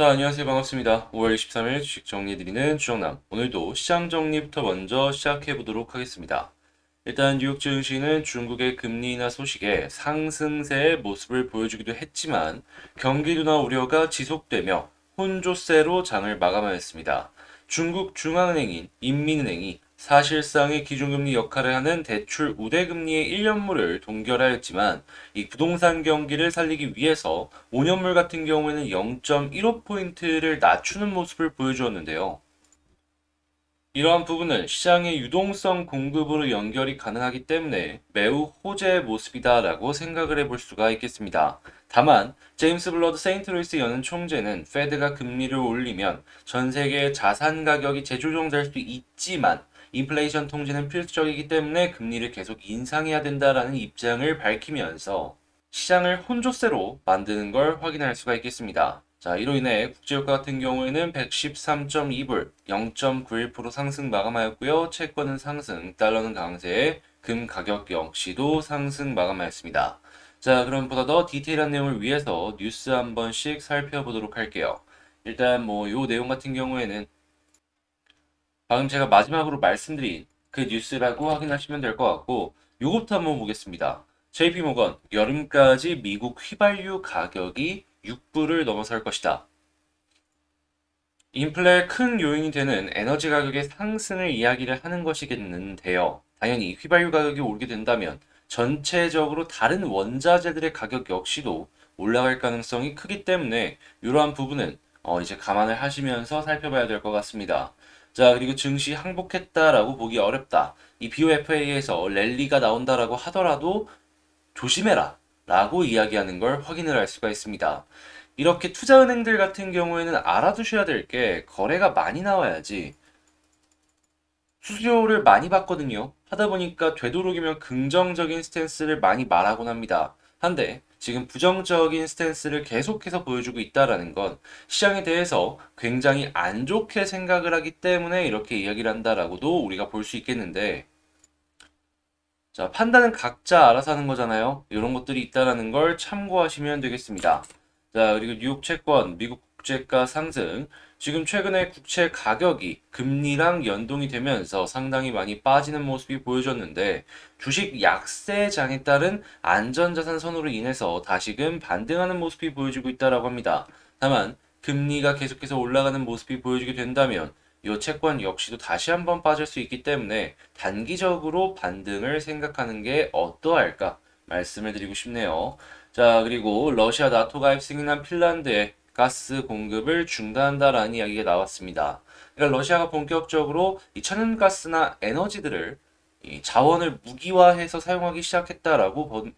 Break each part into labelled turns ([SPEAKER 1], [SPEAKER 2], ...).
[SPEAKER 1] 자, 안녕하세요. 반갑습니다. 5월 23일 주식 정리해드리는 주정남. 오늘도 시장 정리부터 먼저 시작해 보도록 하겠습니다. 일단 뉴욕 증시는 중국의 금리 인하 소식에 상승세의 모습을 보여주기도 했지만 경기 둔화 우려가 지속되며 혼조세로 장을 마감하였습니다. 중국 중앙은행인 인민은행이 사실상의 기준금리 역할을 하는 대출 우대금리의 1년물을 동결하였지만 이 부동산 경기를 살리기 위해서 5년물 같은 경우에는 0.15포인트를 낮추는 모습을 보여주었는데요. 이러한 부분은 시장의 유동성 공급으로 연결이 가능하기 때문에 매우 호재의 모습이다라고 생각을 해볼 수가 있겠습니다. 다만 제임스 블러드 세인트루이스 연은 총재는 페드가 금리를 올리면 전 세계의 자산 가격이 재조정될 수 있지만 인플레이션 통제는 필수적이기 때문에 금리를 계속 인상해야 된다라는 입장을 밝히면서 시장을 혼조세로 만드는 걸 확인할 수가 있겠습니다. 자, 이로 인해 국제유가 같은 경우에는 113.2불, 0.91% 상승 마감하였고요. 채권은 상승, 달러는 강세, 금 가격 역시도 상승 마감하였습니다. 자, 그럼 보다 더 디테일한 내용을 위해서 뉴스 한 번씩 살펴보도록 할게요. 일단 뭐 요 내용 같은 경우에는 방금 제가 마지막으로 말씀드린 그 뉴스라고 확인하시면 될 것 같고 요것부터 한번 보겠습니다. JP 모건 여름까지 미국 휘발유 가격이 6불을 넘어설 것이다. 인플레의 큰 요인이 되는 에너지 가격의 상승을 이야기를 하는 것이겠는데요. 당연히 휘발유 가격이 오르게 된다면 전체적으로 다른 원자재들의 가격 역시도 올라갈 가능성이 크기 때문에 이러한 부분은 어 이제 감안을 하시면서 살펴봐야 될 것 같습니다. 자, 그리고 증시 항복했다라고 보기 어렵다. 이 BOFA에서 랠리가 나온다라고 하더라도 조심해라. 라고 이야기하는 걸 확인을 할 수가 있습니다. 이렇게 투자은행들 같은 경우에는 알아두셔야 될 게 거래가 많이 나와야지 수수료를 많이 받거든요. 하다 보니까 되도록이면 긍정적인 스탠스를 많이 말하곤 합니다. 한데 지금 부정적인 스탠스를 계속해서 보여주고 있다라는 건 시장에 대해서 굉장히 안 좋게 생각을 하기 때문에 이렇게 이야기를 한다라고도 우리가 볼 수 있겠는데 자, 판단은 각자 알아서 하는 거잖아요. 이런 것들이 있다라는 걸 참고하시면 되겠습니다. 자, 그리고 뉴욕 채권, 미국 국채가 상승. 지금 최근에 국채 가격이 금리랑 연동이 되면서 상당히 많이 빠지는 모습이 보여졌는데 주식 약세장에 따른 안전자산 선호로 인해서 다시금 반등하는 모습이 보여지고 있다라고 합니다. 다만 금리가 계속해서 올라가는 모습이 보여지게 된다면 이 채권 역시도 다시 한번 빠질 수 있기 때문에 단기적으로 반등을 생각하는 게 어떠할까 말씀을 드리고 싶네요. 자, 그리고 러시아 나토 가 입 승인한 핀란드에 가스 공급을 중단한다라는 이야기가 나왔습니다. 그러니까 러시아가 본격적으로 이 천연가스나 에너지들을 이 자원을 무기화해서 사용하기 시작했다라고 보,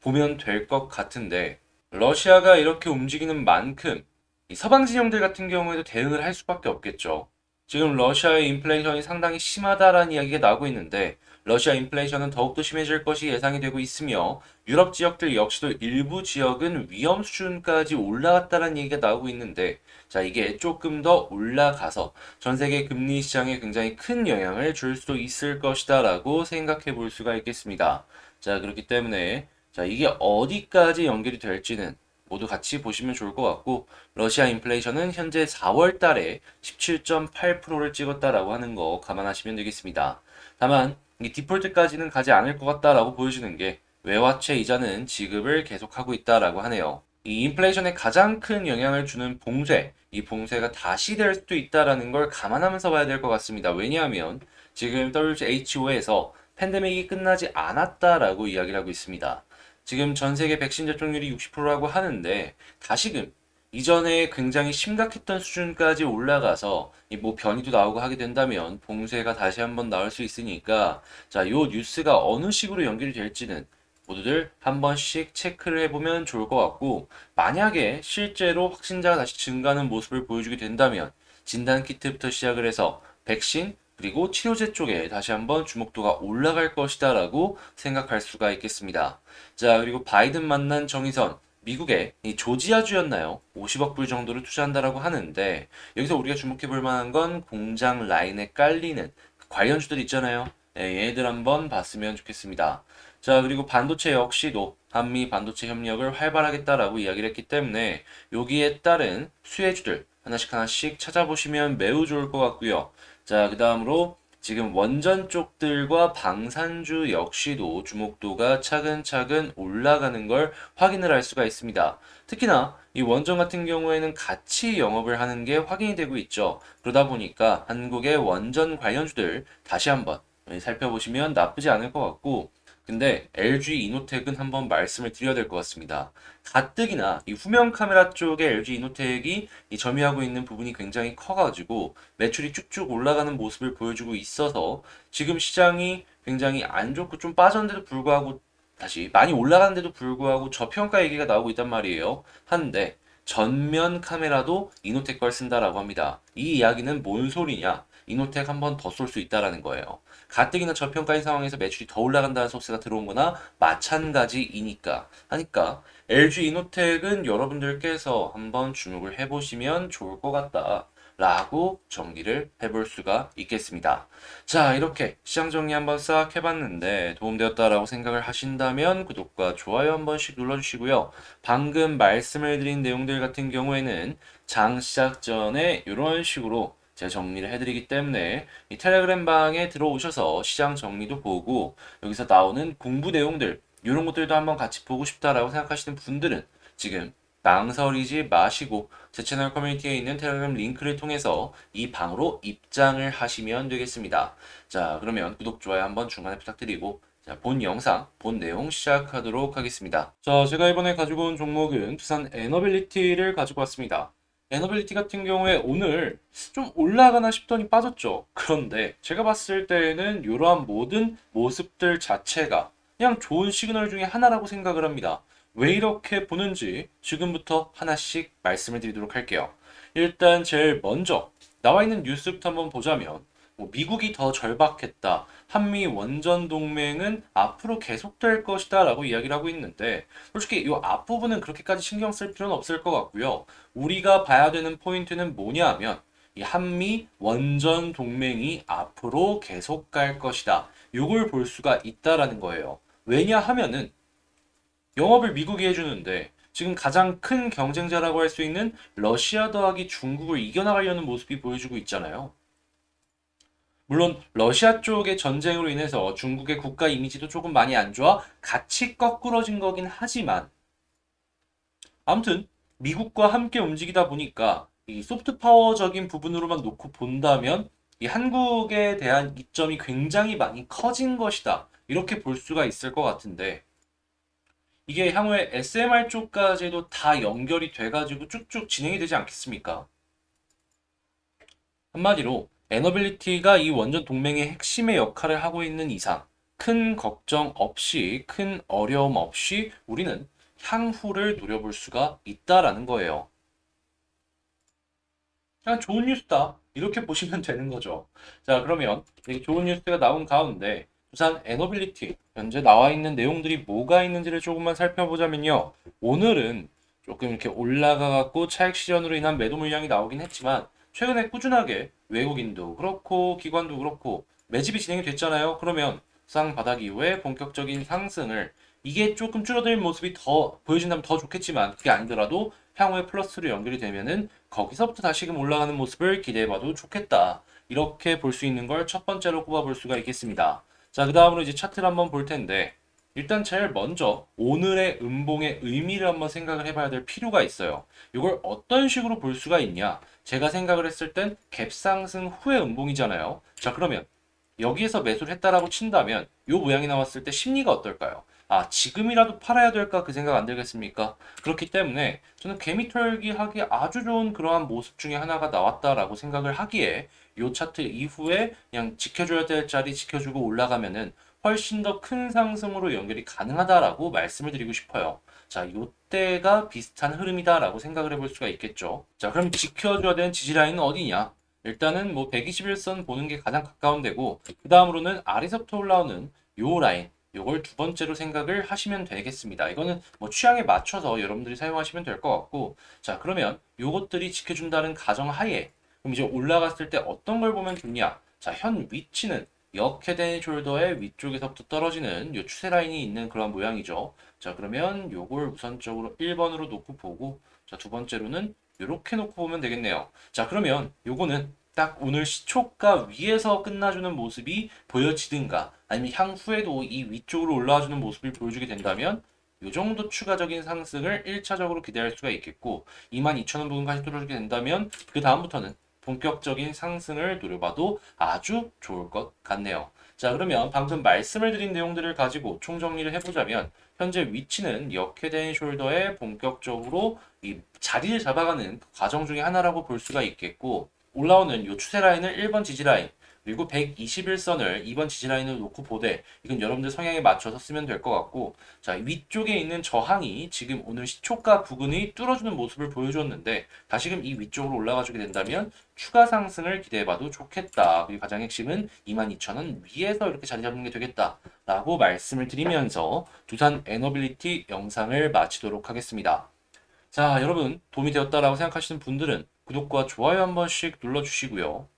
[SPEAKER 1] 보면 될 것 같은데 러시아가 이렇게 움직이는 만큼 이 서방 진영들 같은 경우에도 대응을 할 수밖에 없겠죠. 지금 러시아의 인플레이션이 상당히 심하다라는 이야기가 나오고 있는데 러시아 인플레이션은 더욱더 심해질 것이 예상이 되고 있으며 유럽 지역들 역시도 일부 지역은 위험 수준까지 올라갔다는 얘기가 나오고 있는데 자 이게 조금 더 올라가서 전 세계 금리 시장에 굉장히 큰 영향을 줄 수도 있을 것이다 라고 생각해 볼 수가 있겠습니다. 자 그렇기 때문에 자 이게 어디까지 연결이 될지는 모두 같이 보시면 좋을 것 같고 러시아 인플레이션은 현재 4월 달에 17.8%를 찍었다라고 하는 거 감안하시면 되겠습니다. 다만 이 디폴트까지는 가지 않을 것 같다라고 보여주는 게 외화채 이자는 지급을 계속하고 있다라고 하네요. 이 인플레이션에 가장 큰 영향을 주는 봉쇄, 이 봉쇄가 다시 될 수도 있다라는 걸 감안하면서 봐야 될 것 같습니다. 왜냐하면 지금 WHO에서 팬데믹이 끝나지 않았다라고 이야기를 하고 있습니다. 지금 전 세계 백신 접종률이 60%라고 하는데 다시금 이전에 굉장히 심각했던 수준까지 올라가서 이뭐 변이도 나오고 하게 된다면 봉쇄가 다시 한번 나올 수 있으니까 자, 요 뉴스가 어느 식으로 연결이 될지는 모두들 한 번씩 체크를 해보면 좋을 것 같고 만약에 실제로 확진자가 다시 증가하는 모습을 보여주게 된다면 진단 키트부터 시작을 해서 백신 그리고 치료제 쪽에 다시 한번 주목도가 올라갈 것이다라고 생각할 수가 있겠습니다. 자, 그리고 바이든 만난 정의선 미국의 이 조지아주였나요? 50억 불 정도를 투자한다라고 하는데 여기서 우리가 주목해 볼 만한 건 공장 라인에 깔리는 그 관련주들 있잖아요. 예, 얘네들 한번 봤으면 좋겠습니다. 자, 그리고 반도체 역시도 한미 반도체 협력을 활발하겠다라고 이야기를 했기 때문에 여기에 따른 수혜주들 하나씩 하나씩 찾아보시면 매우 좋을 것 같고요. 자, 그 다음으로 지금 원전 쪽들과 방산주 역시도 주목도가 차근차근 올라가는 걸 확인을 할 수가 있습니다. 특히나 이 원전 같은 경우에는 같이 영업을 하는 게 확인이 되고 있죠. 그러다 보니까 한국의 원전 관련주들 다시 한번 살펴보시면 나쁘지 않을 것 같고 근데 LG 이노텍은 한번 말씀을 드려야 될 것 같습니다. 가뜩이나 이 후면 카메라 쪽에 LG 이노텍이 이 점유하고 있는 부분이 굉장히 커가지고 매출이 쭉쭉 올라가는 모습을 보여주고 있어서 지금 시장이 굉장히 안 좋고 좀 빠졌는데도 불구하고 다시 많이 올라가는데도 불구하고 저평가 얘기가 나오고 있단 말이에요. 한데 전면 카메라도 이노텍 걸 쓴다라고 합니다. 이 이야기는 뭔 소리냐? 이노텍 한 번 더 쏠 수 있다라는 거예요. 가뜩이나 저평가인 상황에서 매출이 더 올라간다는 소스가 들어온 거나 마찬가지이니까 하니까 LG 이노텍은 여러분들께서 한번 주목을 해보시면 좋을 것 같다. 라고 정리를 해볼 수가 있겠습니다. 자, 이렇게 시장 정리 한번 싹 해봤는데 도움되었다라고 생각을 하신다면 구독과 좋아요 한 번씩 눌러주시고요. 방금 말씀을 드린 내용들 같은 경우에는 장 시작 전에 이런 식으로 제가 정리를 해드리기 때문에 이 텔레그램 방에 들어오셔서 시장 정리도 보고 여기서 나오는 공부 내용들 이런 것들도 한번 같이 보고 싶다라고 생각하시는 분들은 지금 망설이지 마시고 제 채널 커뮤니티에 있는 텔레그램 링크를 통해서 이 방으로 입장을 하시면 되겠습니다. 자, 그러면 구독, 좋아요 한번 중간에 부탁드리고 자, 본 영상, 본 내용 시작하도록 하겠습니다. 자, 제가 이번에 가지고 온 종목은 두산 에너빌리티를 가지고 왔습니다. 에너빌리티 같은 경우에 오늘 좀 올라가나 싶더니 빠졌죠. 그런데 제가 봤을 때는 이러한 모든 모습들 자체가 그냥 좋은 시그널 중에 하나라고 생각을 합니다. 왜 이렇게 보는지 지금부터 하나씩 말씀을 드리도록 할게요. 일단 제일 먼저 나와 있는 뉴스부터 한번 보자면 뭐 미국이 더 절박했다. 한미 원전 동맹은 앞으로 계속될 것이다 라고 이야기를 하고 있는데 솔직히 이 앞부분은 그렇게까지 신경 쓸 필요는 없을 것 같고요. 우리가 봐야 되는 포인트는 뭐냐면 이 한미 원전 동맹이 앞으로 계속 갈 것이다. 요걸 볼 수가 있다라는 거예요. 왜냐 하면은 영업을 미국이 해주는데 지금 가장 큰 경쟁자라고 할 수 있는 러시아 더하기 중국을 이겨나가려는 모습이 보여주고 있잖아요. 물론 러시아 쪽의 전쟁으로 인해서 중국의 국가 이미지도 조금 많이 안 좋아 같이 거꾸러진 거긴 하지만 아무튼 미국과 함께 움직이다 보니까 이 소프트 파워적인 부분으로만 놓고 본다면 이 한국에 대한 이점이 굉장히 많이 커진 것이다. 이렇게 볼 수가 있을 것 같은데 이게 향후에 SMR 쪽까지도 다 연결이 돼가지고 쭉쭉 진행이 되지 않겠습니까? 한마디로 에너빌리티가 이 원전 동맹의 핵심의 역할을 하고 있는 이상 큰 걱정 없이 큰 어려움 없이 우리는 향후를 노려볼 수가 있다라는 거예요. 그냥 좋은 뉴스다. 이렇게 보시면 되는 거죠. 자, 그러면 좋은 뉴스가 나온 가운데 부산 에너빌리티 현재 나와 있는 내용들이 뭐가 있는지를 조금만 살펴보자면요. 오늘은 조금 이렇게 올라가 갖고 차익 실현으로 인한 매도 물량이 나오긴 했지만 최근에 꾸준하게 외국인도 그렇고 기관도 그렇고 매집이 진행이 됐잖아요. 그러면 쌍 바닥 이후에 본격적인 상승을 이게 조금 줄어들 모습이 더 보여진다면 더 좋겠지만 그게 아니더라도 향후에 플러스로 연결이 되면은 거기서부터 다시금 올라가는 모습을 기대해봐도 좋겠다. 이렇게 볼 수 있는 걸 첫 번째로 꼽아볼 수가 있겠습니다. 자, 그 다음으로 이제 차트를 한번 볼 텐데 일단 제일 먼저 오늘의 음봉의 의미를 한번 생각을 해봐야 될 필요가 있어요. 이걸 어떤 식으로 볼 수가 있냐? 제가 생각을 했을 땐 갭상승 후의 음봉이잖아요. 자, 그러면 여기에서 매수를 했다라고 친다면 이 모양이 나왔을 때 심리가 어떨까요? 아, 지금이라도 팔아야 될까 그 생각 안 들겠습니까? 그렇기 때문에 저는 개미 털기 하기 아주 좋은 그러한 모습 중에 하나가 나왔다라고 생각을 하기에 이 차트 이후에 그냥 지켜줘야 될 자리 지켜주고 올라가면은 훨씬 더 큰 상승으로 연결이 가능하다라고 말씀을 드리고 싶어요. 자, 요때가 비슷한 흐름이다라고 생각을 해볼 수가 있겠죠. 자, 그럼 지켜줘야 되는 지지라인은 어디냐? 일단은 뭐 121선 보는 게 가장 가까운 데고 그 다음으로는 아래서부터 올라오는 요 라인 요걸 두 번째로 생각을 하시면 되겠습니다. 이거는 뭐 취향에 맞춰서 여러분들이 사용하시면 될 것 같고 자 그러면 요것들이 지켜준다는 가정 하에 그럼 이제 올라갔을 때 어떤 걸 보면 좋냐 자현 위치는 역헤드 숄더의 위쪽에서부터 떨어지는 요 추세 라인이 있는 그런 모양이죠. 자, 그러면 요걸 우선적으로 1번으로 놓고 보고, 자, 두 번째로는 이렇게 놓고 보면 되겠네요. 자, 그러면 요거는 딱 오늘 시초가 위에서 끝나주는 모습이 보여지든가, 아니면 향후에도 이 위쪽으로 올라와주는 모습을 보여주게 된다면, 요 정도 추가적인 상승을 1차적으로 기대할 수가 있겠고, 22,000원 부근까지 뚫어주게 된다면, 그 다음부터는 본격적인 상승을 노려봐도 아주 좋을 것 같네요. 자, 그러면 방금 말씀을 드린 내용들을 가지고 총정리를 해보자면, 현재 위치는 역회된 숄더에 본격적으로 이 자리를 잡아가는 그 과정 중에 하나라고 볼 수가 있겠고, 올라오는 요 추세 라인을 1번 지지 라인, 그리고 121선을 2번 지지 라인을 놓고 보되, 이건 여러분들 성향에 맞춰서 쓰면 될 것 같고, 자, 위쪽에 있는 저항이 지금 오늘 시초가 부근이 뚫어주는 모습을 보여주었는데, 다시금 이 위쪽으로 올라가주게 된다면, 추가 상승을 기대해봐도 좋겠다. 그리고 가장 핵심은 22,000원 위에서 이렇게 자리 잡는 게 되겠다. 라고 말씀을 드리면서 두산 에너빌리티 영상을 마치도록 하겠습니다. 자, 여러분 도움이 되었다라고 생각하시는 분들은 구독과 좋아요 한 번씩 눌러주시고요.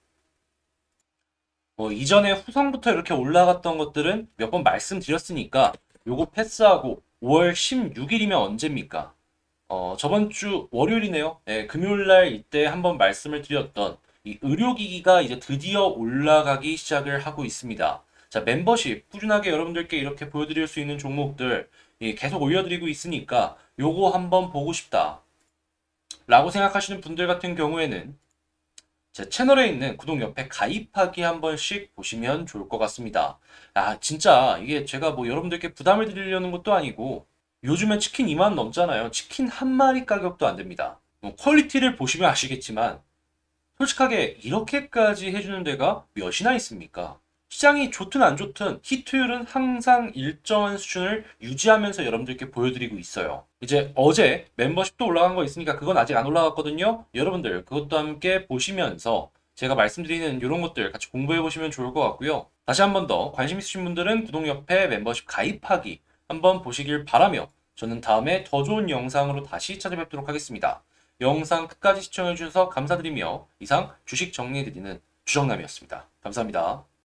[SPEAKER 1] 뭐 이전에 후성부터 이렇게 올라갔던 것들은 몇 번 말씀드렸으니까 요거 패스하고 5월 16일이면 언제입니까? 어, 저번 주 월요일이네요. 예, 금요일 날 이때 한번 말씀을 드렸던 이 의료기기가 이제 드디어 올라가기 시작을 하고 있습니다. 자, 멤버십 꾸준하게 여러분들께 이렇게 보여드릴 수 있는 종목들 예, 계속 올려드리고 있으니까 요거 한번 보고 싶다. 라고 생각하시는 분들 같은 경우에는 제 채널에 있는 구독 옆에 가입하기 한 번씩 보시면 좋을 것 같습니다. 아, 진짜 이게 제가 뭐 여러분들께 부담을 드리려는 것도 아니고 요즘엔 치킨 2만 원 넘잖아요. 치킨 한 마리 가격도 안 됩니다. 뭐 퀄리티를 보시면 아시겠지만 솔직하게 이렇게까지 해주는 데가 몇이나 있습니까? 시장이 좋든 안 좋든 히트율은 항상 일정한 수준을 유지하면서 여러분들께 보여드리고 있어요. 이제 어제 멤버십도 올라간 거 있으니까 그건 아직 안 올라갔거든요. 여러분들 그것도 함께 보시면서 제가 말씀드리는 이런 것들 같이 공부해 보시면 좋을 것 같고요. 다시 한 번 더 관심 있으신 분들은 구독 옆에 멤버십 가입하기 한번 보시길 바라며 저는 다음에 더 좋은 영상으로 다시 찾아뵙도록 하겠습니다. 영상 끝까지 시청해 주셔서 감사드리며 이상 주식 정리해드리는 주정남이었습니다. 감사합니다.